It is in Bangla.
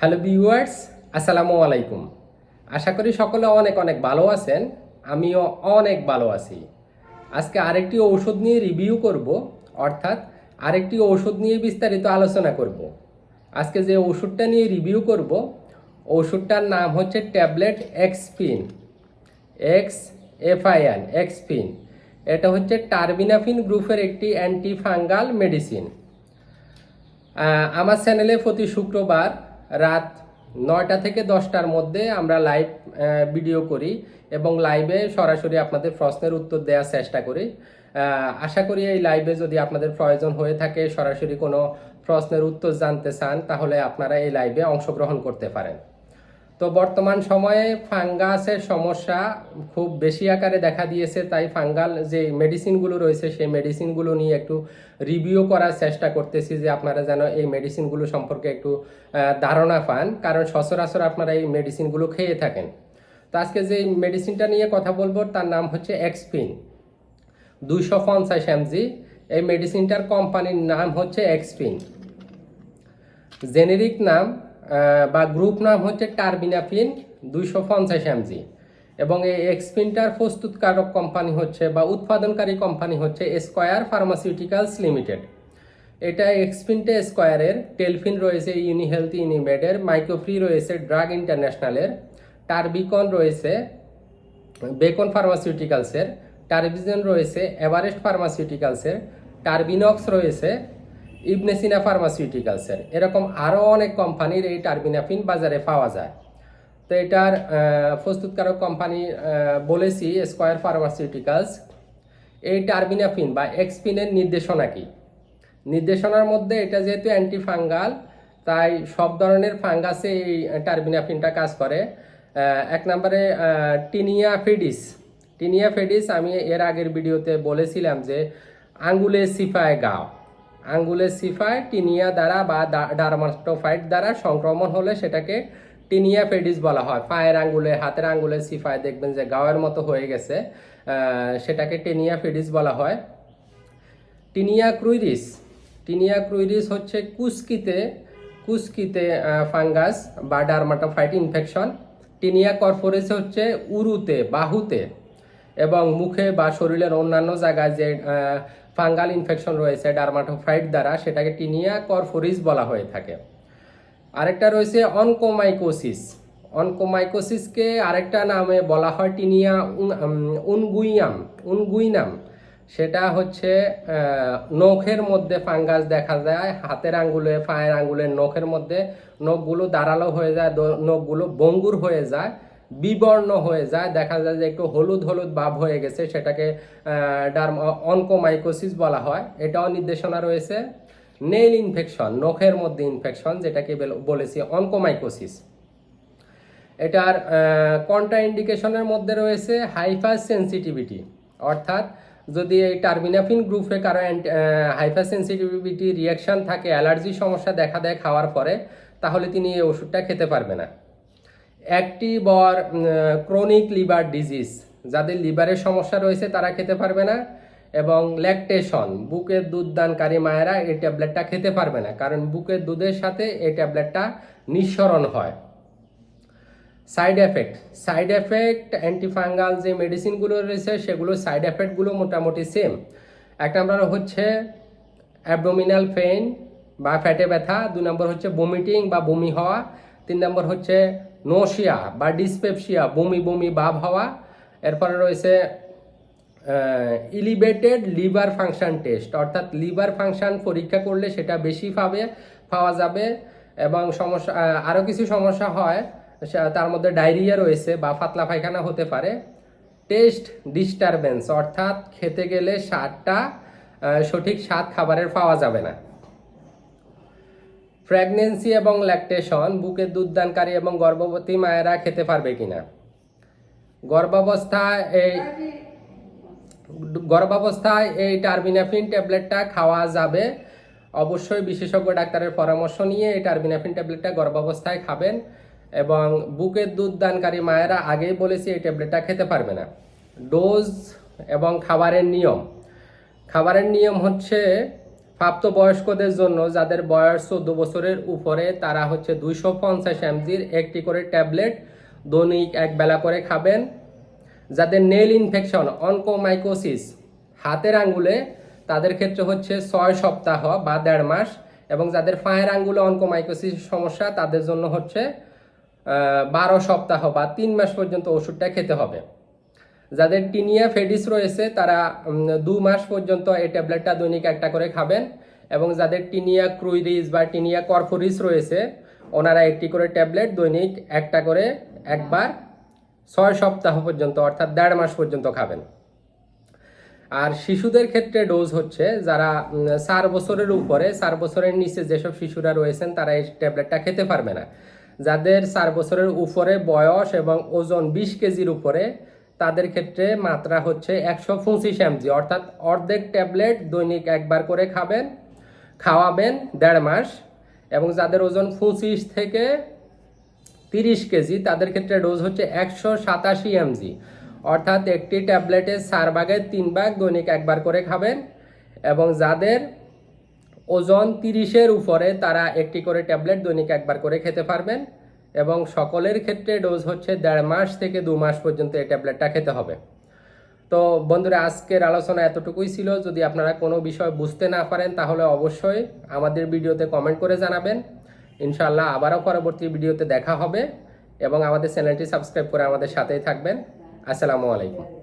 হ্যালো ভিউয়ার্স, আসসালামু আলাইকুম। আশা করি সকলে অনেক অনেক ভালো আছেন, আমিও অনেক ভালো আছি। আজকে আরেকটি ঔষধ নিয়ে রিভিউ করব, অর্থাৎ আরেকটি ঔষধ নিয়ে বিস্তারিত আলোচনা করব। আজকে যে ওষুধটা নিয়ে রিভিউ করব ওষুধটার নাম হচ্ছে ট্যাবলেট এক্সপিন এক্স এফআইএন এক্সপিন এটা হচ্ছে টার্বিনাফিন গ্রুপের একটি অ্যান্টিফাঙ্গাল মেডিসিন। আমার চ্যানেলে প্রতি শুক্রবার রাত নয়টা থেকে দশটার মধ্যে আমরা লাইভ ভিডিও করি এবং লাইভে সরাসরি আপনাদের প্রশ্নের উত্তর দেওয়ার চেষ্টা করি। আশা করি এই লাইভে যদি আপনাদের প্রয়োজন হয়ে থাকে, সরাসরি কোনো প্রশ্নের উত্তর জানতে চান, তাহলে আপনারা এই লাইভে অংশগ্রহণ করতে পারেন। তো বর্তমান সময়ে ফাঙ্গাসের সমস্যা খুব বেশি আকারে দেখা দিয়েছে, তাই ফাঙ্গাল যে মেডিসিনগুলো রয়েছে, সেই মেডিসিনগুলো নিয়ে একটু রিভিউ করার চেষ্টা করতেছি যে আপনারা যেন এই মেডিসিনগুলো সম্পর্কে একটু ধারণা পান। কারণ সচরাচর আপনারা এই মেডিসিনগুলো খেয়ে থাকেন। তো আজকে যে মেডিসিনটা নিয়ে কথা বলব, তার নাম হচ্ছে এক্সপিন দুইশো পঞ্চাশ এমজি। এই মেডিসিনটার কোম্পানির নাম হচ্ছে এক্সপিন জেনেরিক নাম বা গ্রুপ নাম হচ্ছে টার্বিনাফিন দুইশো পঞ্চাশ এমজি। এবং এই এক্সপিনটার প্রস্তুতকারক কোম্পানি হচ্ছে বা উৎপাদনকারী কোম্পানি হচ্ছে স্কয়ার ফার্মাসিউটিক্যালস লিমিটেড এটা এক্সপিনটে স্কয়ারের টেলফিন রয়েছে ইউনিহেলথ ইউনিমেডের মাইক্রোফ্রি রয়েছে ড্রাগ ইন্টারন্যাশনালের টার্বিকন রয়েছে বেকন ফার্মাসিউটিক্যালসের টারভিজন রয়েছে এভারেস্ট ফার্মাসিউটিক্যালসের টার্বিনক্স রয়েছে ইবনেসিনা ফার্মাসিউটিক্যালসের এরকম আরও অনেক কোম্পানির এই টার্বিনাফিন বাজারে পাওয়া যায়। তো এটার প্রস্তুতকারক কোম্পানি বলেছি স্কয়ার ফার্মাসিউটিক্যালস এই টার্বিনাফিন বা এক্সপিনের নির্দেশনা কি? নির্দেশনার মধ্যে এটা যেহেতু অ্যান্টি ফাঙ্গাল তাই সব ধরনের ফাঙ্গাসে এই টার্বিনাফিনটা কাজ করে। এক নম্বরে টিনিয়া ফেডিস টিনিয়া ফেডিস আমি এর আগের ভিডিওতে বলেছিলাম যে, আঙ্গুলে সিফায় গাও। আঙ্গুলে সিফায় টিনিয়া দ্বারা বা ডারমাস্টোফাইট দ্বারা সংক্রমণ হলে সেটাকে টিনিয়া ফেডিস বলা হয়। পায়ের আঙ্গুলে, হাতের আঙ্গুলে সিফায় দেখবেন যে গাওয়ের মতো হয়ে গেছে। সেটাকে টেনিয়া ফেডিস বলা হয়। টিনিয়া ক্রুইরিস। টিনিয়া ক্রুইরিস হচ্ছে কুস্কিতে কুস্কিতে ফাঙ্গাস বা ডারমাটোফাইট ইনফেকশন। টিনিয়া কর্পোরেস হচ্ছে উরুতে, বাহুতে এবং মুখে বা শরীরের অন্যান্য জায়গায় যে ফাঙ্গাল ইনফেকশন রয়েছে, ডার্মাটোফাইট দ্বারা সেটাকে টিনিয়া কর্পোরিস বলা হয়ে থাকে। আরেকটা রয়েছে অনকোমাইকোসিস। অনকোমাইকোসিসকে আরেকটা নামে বলা হয় টিনিয়া উনগুইয়াম, উনগুইনাম। সেটা হচ্ছে নখের মধ্যে ফাঙ্গাস দেখা যায়, হাতের আঙ্গুলে, পায়ের আঙ্গুলের নখের মধ্যে নখগুলো দাঁড়াল হয়ে যায় নখগুলো বঙ্গুর হয়ে যায়। বিবর্ণ হয়ে যায়, দেখা যায় যে একটু হলুদ হলুদ ভাব হয়ে গেছে, সেটাকে ডার্ম অনকোমাইকোসিস বলা হয়। এটাও নির্দেশনা রয়েছে। নেল ইনফেকশন, নখের মধ্যে ইনফেকশন, যেটাকে বলেছি, অনকোমাইকোসিস। এটার কন্ট্রা ইন্ডিকেশনের মধ্যে রয়েছে? হাইপার সেন্সিটিভিটি অর্থাৎ যদি এই টার্মিনাফিন গ্রুপে কারও হাইপার সেন্সিটিভিটি রিয়াকশন থাকে, অ্যালার্জি সমস্যা দেখা দেয় খাওয়ার পরে, তাহলে তিনি এই ওষুধটা খেতে পারবে না। Active or chronic liver disease যাদের লিভারের সমস্যা রয়েছে, তারা খেতে পারবে না। এবং ল্যাকটেশন বুকের দুধ দানকারী মায়েরা এই ট্যাবলেটটা খেতে পারবে না। কারণ বুকের দুধের সাথে এই ট্যাবলেটটা নিঃসরণ হয়। Side effect side effect antifungal যে মেডিসিনগুলো রয়েছে, সেগুলো সাইড এফেক্টগুলো মোটামুটি সেম এক নম্বর হচ্ছে অ্যাবডোমিনাল পেইন বা ফ্যাটে ব্যথা, দু নম্বর হচ্ছে বমিটিং বা বমি হওয়া। তিন নম্বর হচ্ছে নোশিয়া বা ডিসপেপসিয়া, বমি বমি, ভাব হওয়া। এরপরে রয়েছে ইলিভেটেড লিভার ফাংশন টেস্ট অর্থাৎ লিভার ফাংশন পরীক্ষা করলে সেটা বেশি পাবে পাওয়া যাবে এবং সমস্যা আরও কিছু সমস্যা হয় তার মধ্যে ডায়রিয়া রয়েছে বা পাতলা পায়খানা হতে পারে। টেস্ট ডিস্টারবেন্স অর্থাৎ খেতে গেলে স্বাদটা সঠিক স্বাদ খাবারের পাওয়া যাবে না। প্রেগনেন্সি এবং ল্যাকটেশন বুকের দুধদানকারী এবং গর্ভবতী মায়েরা খেতে পারবে কিনা? গর্ভাবস্থায় এই গর্ভাবস্থায় এই টার্বিনাফিন ট্যাবলেটটা খাওয়া যাবে। অবশ্যই বিশেষজ্ঞ ডাক্তারের পরামর্শ নিয়ে এই টার্বিনাফিন ট্যাবলেটটা গর্ভাবস্থায় খাবেন এবং বুকের দুধ দানকারী মায়েরা আগেই বলেছি এই ট্যাবলেটটা খেতে পারবে না। ডোজ এবং খাবারের নিয়ম। খাবারের নিয়ম হচ্ছে প্রাপ্তবয়স্কদের জন্য যাদের বয়স চোদ্দ বছরের উপরে, তারা হচ্ছে দুইশো পঞ্চাশ এমজির একটি করে ট্যাবলেট দৈনিক এক বেলা করে খাবেন। যাদের নেল ইনফেকশন, অনকোমাইকোসিস, হাতের আঙ্গুলে, তাদের ক্ষেত্রে হচ্ছে ছয় সপ্তাহ বা দেড় মাস এবং যাদের পায়ের আঙ্গুলে অনকোমাইকোসিস সমস্যা, তাদের জন্য হচ্ছে বারো সপ্তাহ বা তিন মাস পর্যন্ত ওষুধটা খেতে হবে। যাদের টিনিয়া ফেডিস রয়েছে, তারা দু মাস পর্যন্ত এই ট্যাবলেটটা দৈনিক একটা করে খাবেন এবং যাদের টিনিয়া ক্রুইরিস বা টিনিয়া কর্ফোরিস রয়েছে, ওনারা একটি করে ট্যাবলেট দৈনিক একটা করে একবার ছয় সপ্তাহ পর্যন্ত, অর্থাৎ দেড় মাস পর্যন্ত খাবেন। আর শিশুদের ক্ষেত্রে ডোজ হচ্ছে, যারা চার বছরের উপরে, চার বছরের নিচে যেসব শিশুরা রয়েছেন, তারা এই ট্যাবলেটটা খেতে পারবে না। যাদের চার বছরের উপরে বয়স এবং ওজন বিশ কেজির উপরে তাদের ক্ষেত্রে মাত্রা হচ্ছে একশো পঁচিশ এমজি, অর্থাৎ অর্ধেক ট্যাবলেট দৈনিক একবার করে খাবেন, খাওয়াবেন দেড় মাস, এবং যাদের ওজন পঁচিশ থেকে তিরিশ কেজি, তাদের ক্ষেত্রে ডোজ হচ্ছে একশো সাতাশি এমজি, অর্থাৎ একটি ট্যাবলেটে চার ভাগের তিন ভাগ দৈনিক একবার করে খাবেন, এবং যাদের ওজন তিরিশের উপরে, তারা একটি করে ট্যাবলেট দৈনিক একবার করে খেতে পারবেন। এবং সকলের ক্ষেত্রে ডোজ হচ্ছে দেড় মাস থেকে দু মাস পর্যন্ত এই ট্যাবলেটটা খেতে হবে। তো বন্ধুরা, আজকের আলোচনা এতটুকুই ছিল। যদি আপনারা কোনো বিষয় বুঝতে না পারেন, তাহলে অবশ্যই আমাদের ভিডিওতে কমেন্ট করে জানাবেন। ইনশাআল্লাহ আবারও পরবর্তী ভিডিওতে দেখা হবে এবং আমাদের চ্যানেলটি সাবস্ক্রাইব করে আমাদের সাথেই থাকবেন। আসসালামু আলাইকুম।